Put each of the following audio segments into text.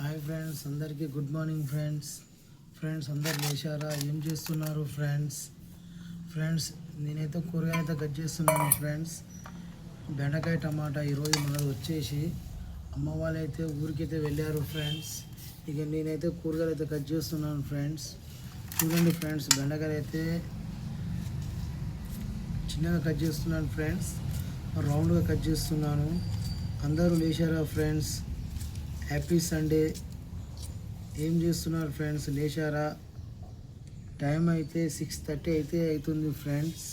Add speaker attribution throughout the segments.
Speaker 1: Hi friends అందరికీ good morning friends friends అందరు లేచారా? ఏం చేస్తున్నారు ఫ్రెండ్స్ ఫ్రెండ్స్ నేనైతే కూరగాయ అయితే కట్ చేస్తున్నాను ఫ్రెండ్స్ బెండకాయ టమాటా ఈరోజు మనది వచ్చేసి అమ్మ వాళ్ళైతే ఊరికైతే వెళ్ళారు ఫ్రెండ్స్ ఇక నేనైతే కూరగాయలు అయితే కట్ చేస్తున్నాను ఫ్రెండ్స్ చూడండి ఫ్రెండ్స్ బెండకాయలు అయితే చిన్నగా కట్ చేస్తున్నాను ఫ్రెండ్స్ రౌండ్గా కట్ చేస్తున్నాను. అందరూ లేచారా ఫ్రెండ్స్ హ్యాపీ సండే ఏం చేస్తున్నారు ఫ్రెండ్స్ లేచారా? టైం అయితే సిక్స్ థర్టీ అయితే అవుతుంది ఫ్రెండ్స్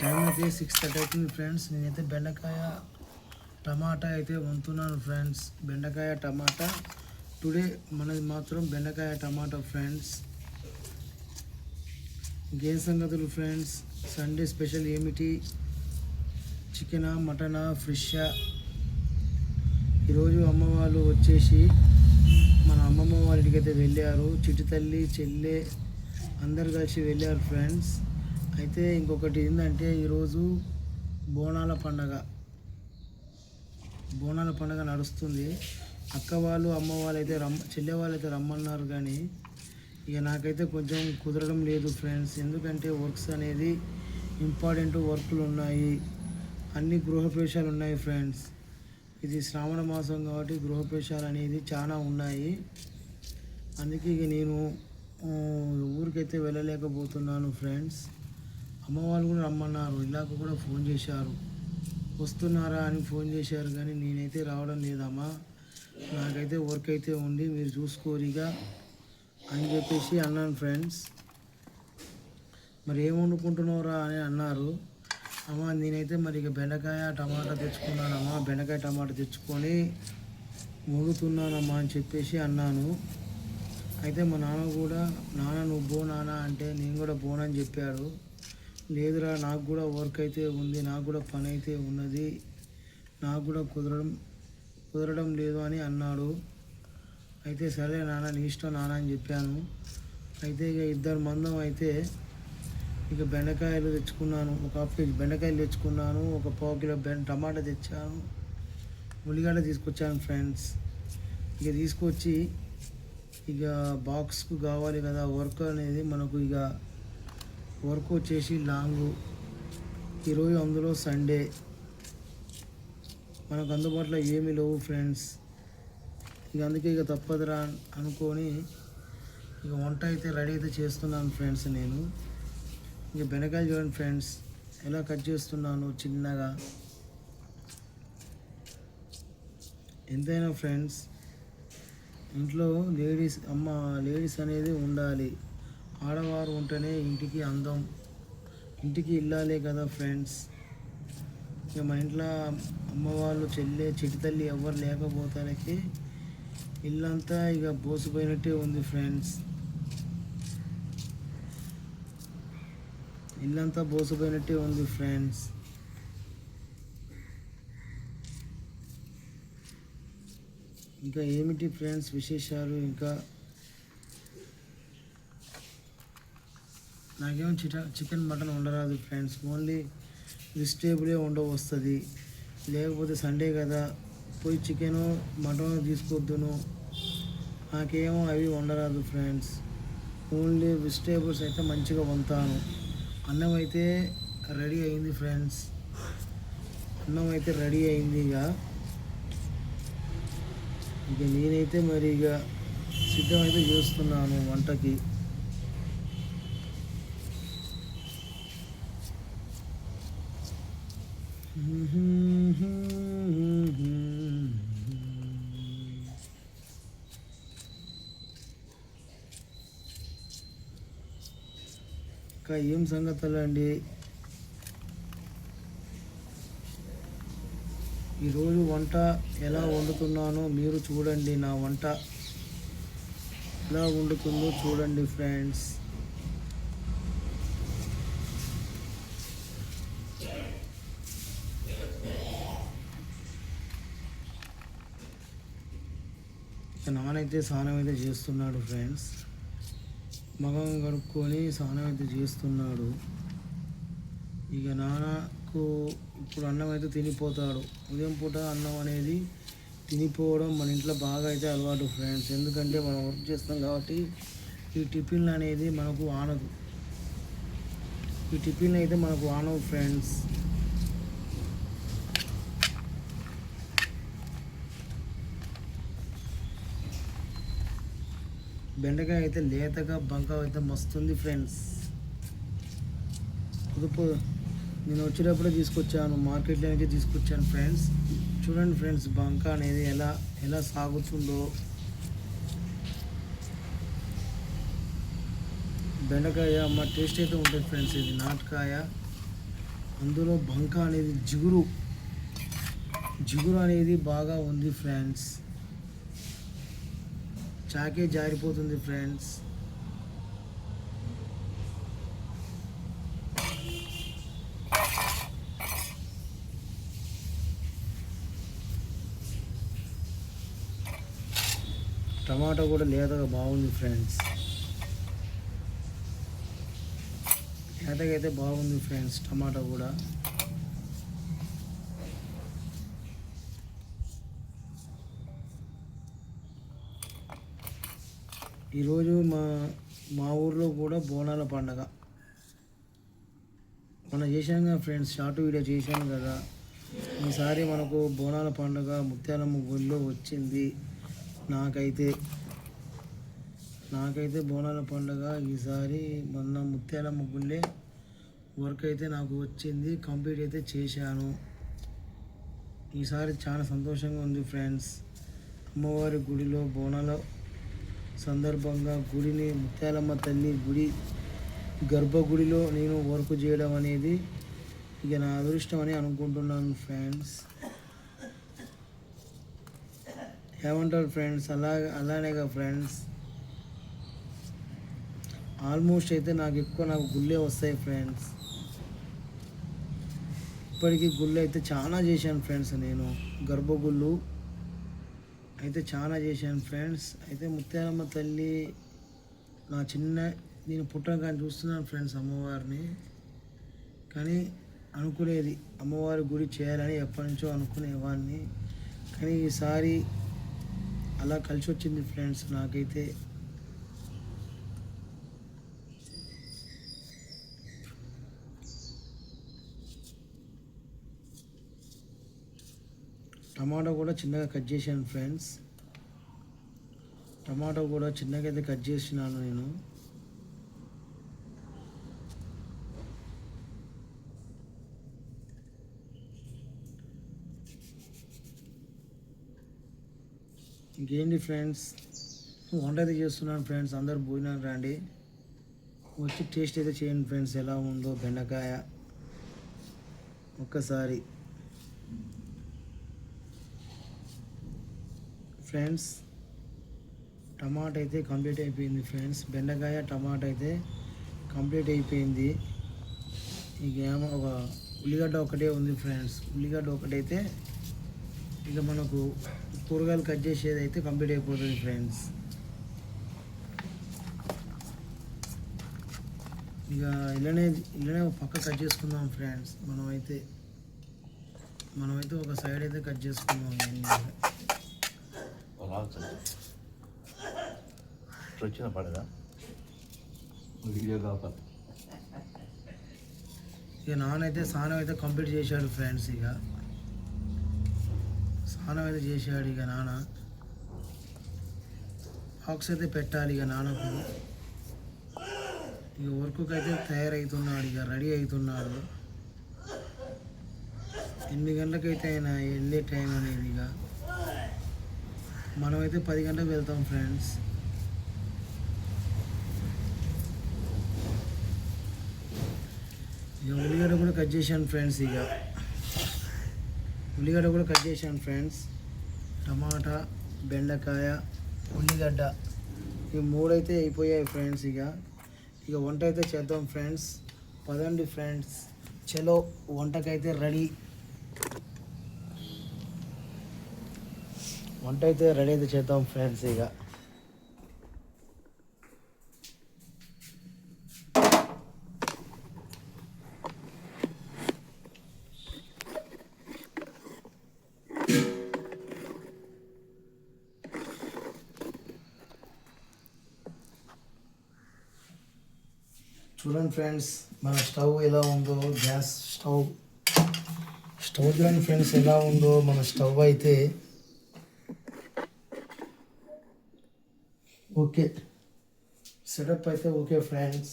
Speaker 1: టైం అయితే సిక్స్ థర్టీ అవుతుంది ఫ్రెండ్స్ నేనైతే బెండకాయ టమాటా అయితే వంతున్నాను ఫ్రెండ్స్ బెండకాయ టమాటా. టుడే మనది మాత్రం బెండకాయ టమాటా ఫ్రెండ్స్ ఇంకేం సంగతులు ఫ్రెండ్స్ సండే స్పెషల్ ఏమిటి? చికెనా మటనా ఫిషా ఈరోజు అమ్మ వాళ్ళు వచ్చేసి మన అమ్మమ్మ వాళ్ళ ఇంటికి అయితే వెళ్ళారు. చిట్టి తల్లి చెల్లె అందరు కలిసి వెళ్ళారు ఫ్రెండ్స్. అయితే ఇంకొకటి ఏంటంటే ఈరోజు బోనాల పండగ. బోనాల పండగ నడుస్తుంది. అక్క వాళ్ళు అమ్మ వాళ్ళు అయితే రమ్మ చెల్లె వాళ్ళు అయితే రమ్మన్నారు కానీ ఇక నాకైతే కొంచెం కుదరడం లేదు ఫ్రెండ్స్. ఎందుకంటే వర్క్స్ అనేది ఇంపార్టెంట్ వర్క్లు ఉన్నాయి. అన్ని గృహప్రవేశాలు ఉన్నాయి ఫ్రెండ్స్. ఇది శ్రావణ మాసం కాబట్టి గృహప్రవేశాలు అనేది చాలా ఉన్నాయి. అందుకే ఇక నేను ఊరికైతే వెళ్ళలేకపోతున్నాను ఫ్రెండ్స్. అమ్మ వాళ్ళు కూడా రమ్మన్నారు. ఇలాగ కూడా ఫోన్ చేశారు. వస్తున్నారా అని ఫోన్ చేశారు కానీ నేనైతే రావడం లేదమ్మా. నాకైతే వర్క్ అయితే ఉంది. మీరు చూసుకోరిగా అని చెప్పేసి అన్నాను ఫ్రెండ్స్. మరి ఏం అని అన్నారు. అమ్మ నేనైతే మరి ఇక బెండకాయ టమాటా తెచ్చుకున్నానమ్మా. బెండకాయ టమాటా తెచ్చుకొని వండుతున్నానమ్మా అని చెప్పేసి అన్నాను. అయితే మా నాన్న కూడా నాన్న నువ్వు బో నాన్న అంటే నేను కూడా బోనని చెప్పాడు. లేదురా నాకు కూడా వర్క్ అయితే ఉంది నాకు కూడా పని అయితే ఉన్నది నాకు కూడా కుదరడం కుదరడం లేదు అని అన్నాడు. అయితే సరే నాన్న నీ ఇష్టం నాన్న అని చెప్పాను. అయితే ఇక ఇద్దరు మందం అయితే ఇక బెండకాయలు తెచ్చుకున్నాను ఒక హాఫ్ కేజీ బెండకాయలు తెచ్చుకున్నాను ఒక పావు కిలో బెండ టమాటా తెచ్చాను ఉల్లిగడ్డ తీసుకొచ్చాను ఫ్రెండ్స్. ఇక తీసుకొచ్చి ఇక బాక్స్కు కావాలి కదా వర్క్ అనేది మనకు ఇక వర్క్ వచ్చేసి లాంగ్. ఈరోజు అందులో సండే. మనకు అందుబాటులో ఏమీ లేవు ఫ్రెండ్స్. ఇక అందుకే ఇక తప్పదురా అనుకొని ఇక వంట అయితే రెడీ అయితే చేస్తున్నాను ఫ్రెండ్స్ నేను. ఇక బెండకాయలు చూడండి ఫ్రెండ్స్ ఎలా కట్ చేస్తున్నాను చిన్నగా. ఎంతైనా ఫ్రెండ్స్ ఇంట్లో లేడీస్ అమ్మ లేడీస్ అనేది ఉండాలి. ఆడవారు ఉంటేనే ఇంటికి అందం ఇంటికి ఇల్లాలే కదా ఫ్రెండ్స్. ఇక మా ఇంట్లో అమ్మవాళ్ళు చెల్లె చిటి తల్లి ఎవరు లేకపోతానికి ఇల్లంతా ఇక బోసిపోయినట్టే ఉంది ఫ్రెండ్స్. ఇల్లంతా బోసిపోయినట్టే ఉంది ఫ్రెండ్స్ ఇంకా ఏమిటి ఫ్రెండ్స్ విశేషాలు? ఇంకా నాకేం చిట చికెన్ మటన్ ఉండరాదు ఫ్రెండ్స్ ఓన్లీ వెజిటేబులే ఉండ వస్తుంది. లేకపోతే సండే కదా. పోయి చికెను మటన్ తీసుకొద్దును. నాకేమో అవి ఉండరాదు ఫ్రెండ్స్ ఓన్లీ వెజిటేబుల్స్ అయితే మంచిగా వంతాను అన్నం అయితే రెడీ అయింది ఫ్రెండ్స్. అన్నం అయితే రెడీ అయింది ఇక. ఇక నేనైతే మరి ఇక సిద్ధమైతే చేస్తున్నాను వంటకి. ఇంకా ఏం సంగతులు అండి? ఈరోజు వంట ఎలా వండుతున్నానో మీరు చూడండి నా వంట ఎలా వండుతుందో చూడండి ఫ్రెండ్స్. నానైతే స్నానం అయితే చేస్తున్నాడు ఫ్రెండ్స్. మగం కడుక్కొని స్నానం అయితే చేస్తున్నాడు. ఇక నాన్నకు ఇప్పుడు అన్నం అయితే తినిపోతాడు. ఉదయం పూట అన్నం అనేది తినిపోవడం మన ఇంట్లో బాగా అయితే అలవాటు ఫ్రెండ్స్. ఎందుకంటే మనం వర్క్ చేస్తాం కాబట్టి ఈ టిఫిన్లు అనేది మనకు ఆనదు. ఈ టిఫిన్లు అయితే మనకు ఆనవు ఫ్రెండ్స్. బెండకాయ అయితే లేతగా బంక అయితే మస్తుంది ఫ్రెండ్స్ పొదుపు నేను వచ్చేటప్పుడే తీసుకొచ్చాను మార్కెట్లో నుంచి తీసుకొచ్చాను ఫ్రెండ్స్ చూడండి ఫ్రెండ్స్ బంక అనేది ఎలా ఎలా సాగుతుందో. బెండకాయ మా టేస్ట్ అయితే ఉంటుంది ఫ్రెండ్స్ ఇది నాటకాయ. అందులో బంక అనేది జిగురు. జిగురు అనేది బాగా ఉంది ఫ్రెండ్స్ చాకే జారిపోతుంది ఫ్రెండ్స్. టమాటా కూడా లేతగా బాగుంది ఫ్రెండ్స్. లేతగా అయితే బాగుంది ఫ్రెండ్స్ టమాటా కూడా. ఈరోజు మా మా ఊర్లో కూడా బోనాల పండగ. మనం చేశాం కదా ఫ్రెండ్స్ షార్ట్ వీడియో చేశాను కదా. ఈసారి మనకు బోనాల పండుగ ముత్యాలమ్మ గుడిలో వచ్చింది. నాకైతే నాకైతే బోనాల పండుగ ఈసారి మొన్న ముత్యాలమ్మ గుళ్ళే వర్క్ అయితే నాకు వచ్చింది కంప్లీట్ అయితే చేశాను. ఈసారి చాలా సంతోషంగా ఉంది ఫ్రెండ్స్. అమ్మవారి గుడిలో బోనాల సందర్భంగా గుడిని ముత్యాలమ్మ తల్లి గుడి గర్భగుడిలో నేను వర్క్ చేయడం అనేది ఇక నా అదృష్టం అని అనుకుంటున్నాను ఫ్రెండ్స్. ఏమంటారు ఫ్రెండ్స్? అలా అలానేగా ఫ్రెండ్స్. ఆల్మోస్ట్ అయితే నాకు ఎక్కువ నాకు గుళ్ళే వస్తాయి ఫ్రెండ్స్. ఇప్పటికీ గుళ్ళు అయితే చాలా చేశాను ఫ్రెండ్స్ నేను. గర్భగుళ్ళు అయితే చాలా చేశాను ఫ్రెండ్స్. అయితే ముత్యాలమ్మ తల్లి నా చిన్న నేను పుట్టగానే కానీ చూస్తున్నాను ఫ్రెండ్స్ అమ్మవారిని. కానీ అనుకునేది అమ్మవారి గుడి చేయాలని ఎప్పటి నుంచో అనుకునేవాడిని కానీ ఈసారి అలా కలిసి వచ్చింది ఫ్రెండ్స్ నాకైతే. టమాటో కూడా చిన్నగా కట్ చేశాను ఫ్రెండ్స్. టమాటో కూడా చిన్నగా అయితే కట్ చేసినాను నేను. ఇంకేంటి ఫ్రెండ్స్? వంట అయితే చేస్తున్నాను ఫ్రెండ్స్. అందరు భోజనాలు రండి. వచ్చి టేస్ట్ అయితే చేయండి ఫ్రెండ్స్. ఎలా ఉందో బెండకాయ ఒక్కసారి. ఫ్రెండ్స్ టమాటా అయితే కంప్లీట్ అయిపోయింది ఫ్రెండ్స్. బెండకాయ టమాటా అయితే కంప్లీట్ అయిపోయింది. ఇంకేమో ఒక ఉల్లిగడ్డ ఒకటే ఉంది ఫ్రెండ్స్. ఉల్లిగడ్డ ఒకటైతే ఇక మనకు కూరగాయలు కట్ చేసేది అయితే కంప్లీట్ అయిపోతుంది ఫ్రెండ్స్. ఇక ఇలానే ఇలానే ఒక పక్క కట్ చేసుకుందాం ఫ్రెండ్స్. మనమైతే మనమైతే ఒక సైడ్ అయితే కట్ చేసుకుందాం.
Speaker 2: వచ్చిన పడదా? వీడియో కావాలి
Speaker 1: ఇక నాన్న అయితే స్నానం అయితే కంప్లీట్ చేశాడు ఫ్రెండ్స్ ఇక. స్నానం అయితే చేశాడు ఇక నాన్న. బాక్స్ అయితే పెట్టాలి ఇక నాన్నకు. ఇక వర్క్కి అయితే తయారవుతున్నాడు ఇక రెడీ అవుతున్నాడు. ఎనిమిది గంటలకైతే ఆయన వెళ్ళే టైం అనేది ఇక. మనమైతే పది గంటలకు వెళ్తాం ఫ్రెండ్స్ ఇక ఉల్లిగడ్డ కూడా కట్ చేశాను ఫ్రెండ్స్ ఇక. ఉల్లిగడ్డ కూడా కట్ చేశాను ఫ్రెండ్స్ టమాటా బెండకాయ ఉల్లిగడ్డ. ఈ మూడైతే అయిపోయాయి ఫ్రెండ్స్ ఇక. ఇక వంట అయితే చేద్దాం ఫ్రెండ్స్ పదండి ఫ్రెండ్స్ చలో వంటకైతే రెడీ వంట అయితే రెడీ అయితే చేద్దాం ఫ్రెండ్స్ ఇక. చూడండి ఫ్రెండ్స్ మన స్టవ్ ఎలా ఉందో గ్యాస్ స్టవ్ స్టవ్ చూడండి ఫ్రెండ్స్ ఎలా ఉందో మన స్టవ్ అయితే ఓకే. సెటప్ అయితే ఓకే ఫ్రెండ్స్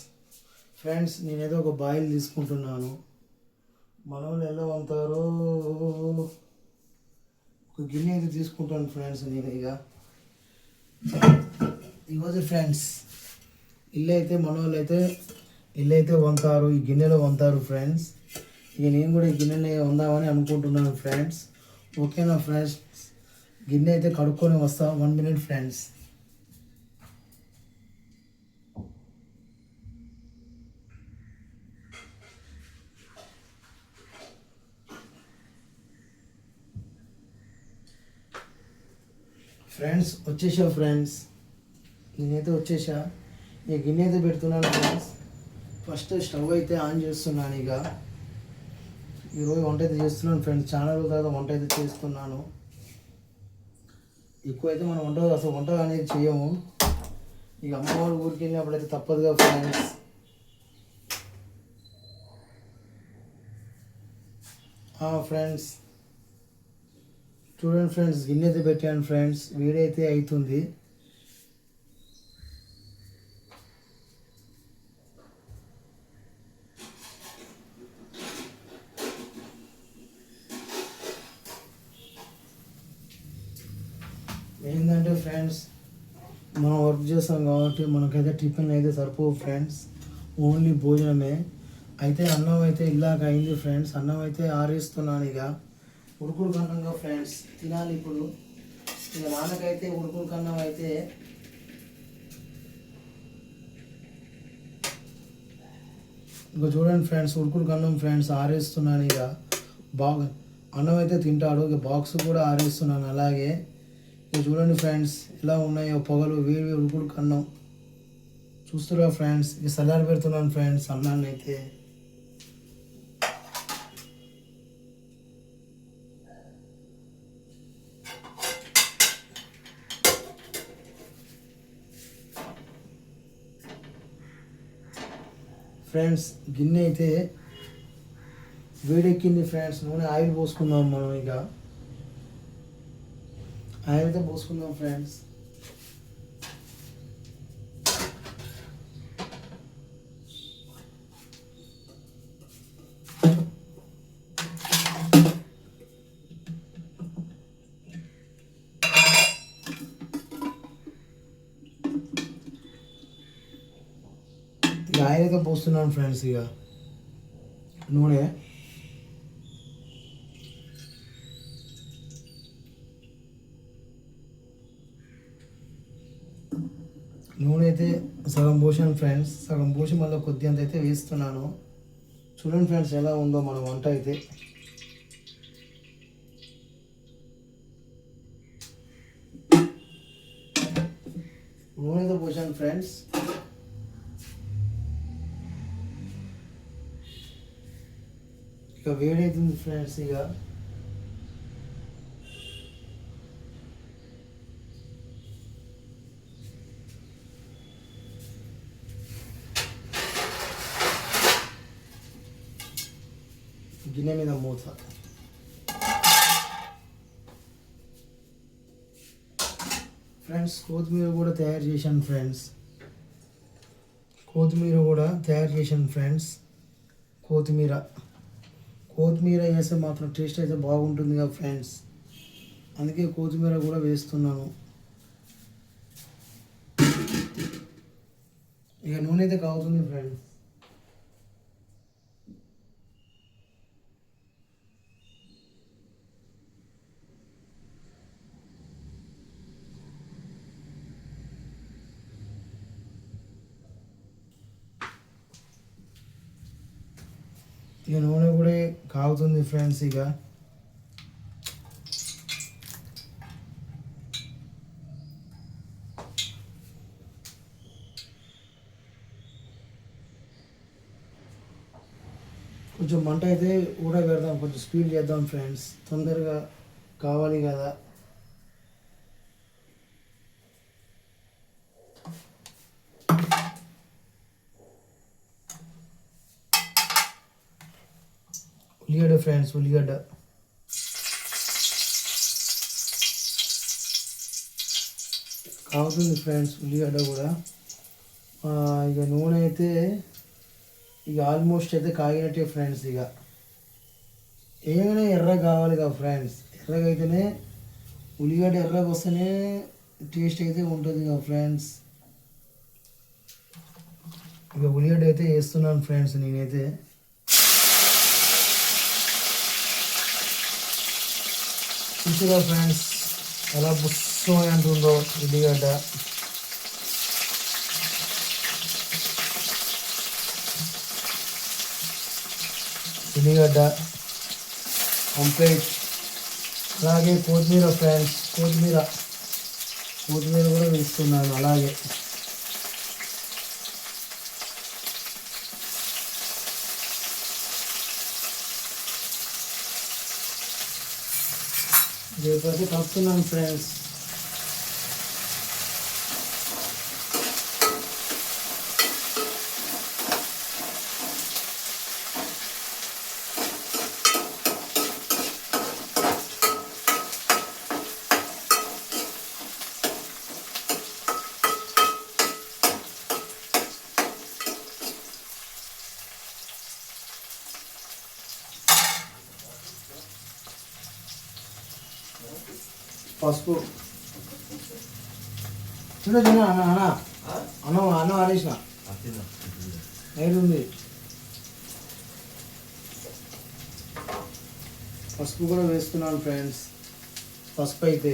Speaker 1: ఫ్రెండ్స్ నేనేదో ఒక బాయిల్ తీసుకుంటున్నాను. మన వాళ్ళు ఎలా ఉంటారో? ఒక గిన్నె అయితే తీసుకుంటాను ఫ్రెండ్స్ నేను ఇక. ఈరోజు ఫ్రెండ్స్ ఇల్లు అయితే మన అయితే ఇల్లు అయితే వంతారు ఈ గిన్నెలో వంతారు ఫ్రెండ్స్ ఇక నేను కూడా ఈ గిన్నెలో వందామని అనుకుంటున్నాను ఫ్రెండ్స్ ఓకేనా ఫ్రెండ్స్ గిన్నె అయితే కడుక్కొని వస్తా వన్ మినిట్ ఫ్రెండ్స్ ఫ్రెండ్స్ వచ్చేసా ఫ్రెండ్స్ నేనైతే వచ్చేసా. ఇక గిన్నె అయితే పెడుతున్నాను ఫ్రెండ్స్ ఫస్ట్ స్టవ్ అయితే ఆన్ చేస్తున్నాను ఇక. ఈరోజు వంట అయితే చేస్తున్నాను ఫ్రెండ్స్ చాలా రోజుల తర్వాత వంట అయితే చేస్తున్నాను. ఎక్కువ అయితే మనం వంట అసలు వంట అనేది చేయము. ఇక అమ్మవారి ఊరికి వెళ్ళినప్పుడు అయితే తప్పదుగా ఫ్రెండ్స్ ఫ్రెండ్స్ చూడండి ఫ్రెండ్స్ గిన్నె అయితే పెట్టాను ఫ్రెండ్స్ వేడైతే అవుతుంది ఏంటంటే ఫ్రెండ్స్ మనం వర్క్ చేస్తాం కాబట్టి మనకైతే టిఫిన్ అయితే సరిపోవు ఫ్రెండ్స్ ఓన్లీ భోజనమే. అయితే అన్నం అయితే ఇలాగ అయింది ఫ్రెండ్స్ అన్నం అయితే ఆరేస్తున్నాను ఇక. ఉడుకుడు కన్నంగా ఫ్రెండ్స్ తినాలి ఇప్పుడు. ఇక నాన్నకైతే ఉడుకుడు కన్నం అయితే ఇంకా చూడండి ఫ్రెండ్స్ ఉడుకుడు కన్నం ఫ్రెండ్స్ ఆరేస్తున్నాను ఇక. బాగా అన్నం అయితే తింటాడు ఇక బాక్స్ కూడా ఆరేస్తున్నాను అలాగే. ఇక చూడండి ఫ్రెండ్స్ ఎలా ఉన్నాయో పొగలు వేడి వేడి ఉడుకుడు కన్నం. చూస్తురా ఫ్రెండ్స్ ఇక సలాడ్ పెడుతున్నాను ఫ్రెండ్స్ అన్నాన్ని అయితే ఫ్రెండ్స్ గిన్నె అయితే వేడెక్కింది ఫ్రెండ్స్. నూనె ఆయిల్ పోసుకుందాం మనం ఇక. ఆయిల్ అయితే పోసుకుందాం ఫ్రెండ్స్. పోస్తున్నాను ఫ్రెండ్స్ ఇక. నూనె నూనె అయితే సగం పోసాను ఫ్రెండ్స్ సగం పోసి మళ్ళీ కొద్ది అంత అయితే వేస్తున్నాను. చూడండి ఫ్రెండ్స్ ఎలా ఉందో మన వంట అయితే. నూనె అయితే పోసాను ఫ్రెండ్స్ ఇక వేడైతుంది ఫ్రెండ్స్ ఇక గిన్నె మీద మూత ఫ్రెండ్స్ కొత్తిమీర కూడా తయారు చేశాను ఫ్రెండ్స్ కొత్తిమీర కూడా తయారు చేశాను ఫ్రెండ్స్ కొత్తిమీర కొత్తిమీర వేస్తే మాత్రం టేస్ట్ అయితే బాగుంటుంది కదా ఫ్రెండ్స్ అందుకే కొత్తిమీర కూడా వేస్తున్నాను. ఇక నూనె అయితే కాగుతుంది ఫ్రెండ్స్ ఈ నూనె కూడా కాగుతుంది ఫ్రెండ్స్ ఇక. కొంచెం మంట అయితే ఊడ పెడదాం కొంచెం స్పీడ్ చేద్దాం ఫ్రెండ్స్ తొందరగా కావాలి కదా. ఉల్లిగడ్డ ఫ్రెండ్స్ ఉల్లిగడ్డ కాగుతుంది ఫ్రెండ్స్ ఉల్లిగడ్డ కూడా. ఇక నూనె అయితే ఇక ఆల్మోస్ట్ అయితే కాగినట్టే ఫ్రెండ్స్ ఇక. ఏమైనా ఎర్ర కావాలి కదా ఫ్రెండ్స్ ఎర్రగా అయితేనే ఉల్లిగడ్డ ఎర్రగా వస్తేనే టేస్ట్ అయితే ఉంటుంది కదా ఫ్రెండ్స్ ఇక ఉల్లిగడ్డ అయితే వేస్తున్నాను ఫ్రెండ్స్ నేనైతే. చూసారా ఫ్రెండ్స్ ఎలా బుస్సు అంటుందో ఉల్లిగడ్డ ఉల్లిగడ్డ కంప్లీట్ అలాగే కొత్తిమీర ఫ్రెండ్స్ కొత్తిమీర. కొత్తిమీర కూడా వేస్తున్నాను అలాగే. రేపైతే కలుపుతున్నాను ఫ్రెండ్స్ పసుపు. చూడ తిన్న అన్న అన్న. అన్న అన్నం ఆడేసిన నైట్ ఉంది. పసుపు కూడా వేస్తున్నాను ఫ్రెండ్స్. పసుపు అయితే.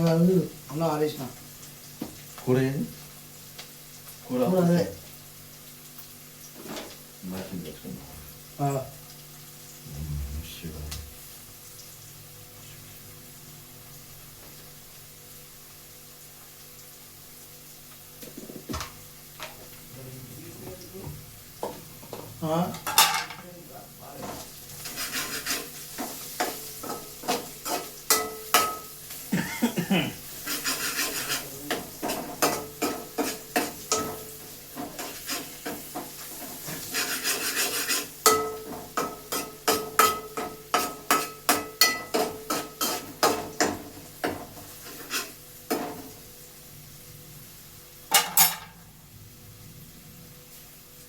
Speaker 1: అలా ఉంది. అన్నం ఆడేసిన
Speaker 2: కూర ఏది కూర
Speaker 1: కూర అదే.
Speaker 2: మ్యాచింగ్ చేసుకుందాం
Speaker 1: ఆ,
Speaker 2: శివ
Speaker 1: ఆ.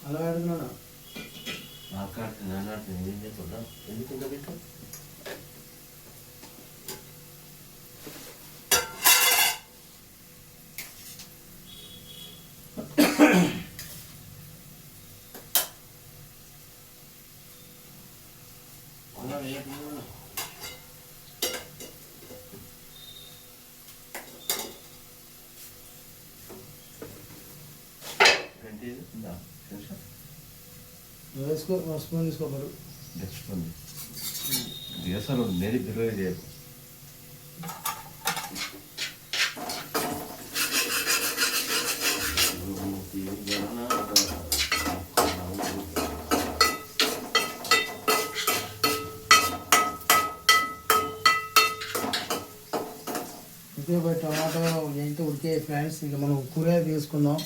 Speaker 1: అలా అడుగుతున్నా
Speaker 2: నాకాటి నానాటి ఏం చేస్తుందా ఎందుకు ఇంకా పెట్టు అలా వేయకుండా ఏంటి ఇది? ఇందా, తెలుసా
Speaker 1: వేసుకో స్పూన్ తీసుకోబడు
Speaker 2: తెచ్చుకోండి. అసలు నేరి బిర్యానీ చేయకు
Speaker 1: ఇదే పోయి టమాటో అయితే ఉడికే ఫ్రెండ్స్ ఇక మనం కూర తీసుకుందాం.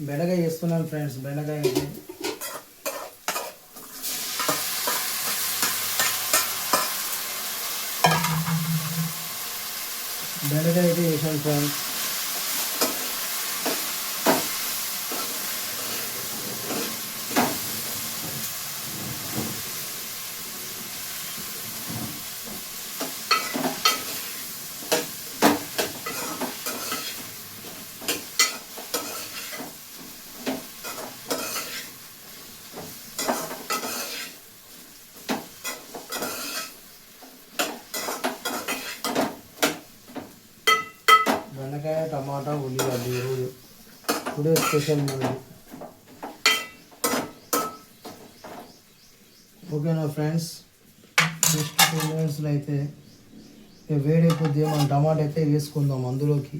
Speaker 1: బెండకాయ వేస్తున్నాను ఫ్రెండ్స్ బెండకాయ బెండకాయ అయితే వేసాను ఫ్రెండ్స్ బెండకాయ టమాటా ఉల్లిగడ్డ ఈరోజు టుడే స్పెషల్ మనది ఓకేనా ఫ్రెండ్స్ నెక్స్ట్ టూ మినిట్స్లో అయితే ఇక వేడైపోద్ది మనం టమాటా అయితే వేసుకుందాం అందులోకి.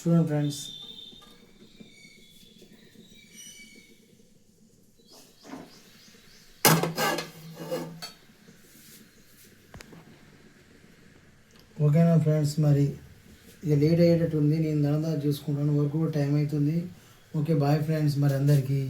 Speaker 1: చూడండి ఫ్రెండ్స్. ఓకేనా ఫ్రెండ్స్ మరి ఇక లేట్ అయ్యేటట్టు ఉంది నేను దనదా చూసుకుంటాను వర్క్ కూడా టైం అవుతుంది. ఓకే బాయ్ ఫ్రెండ్స్ మరి అందరికీ.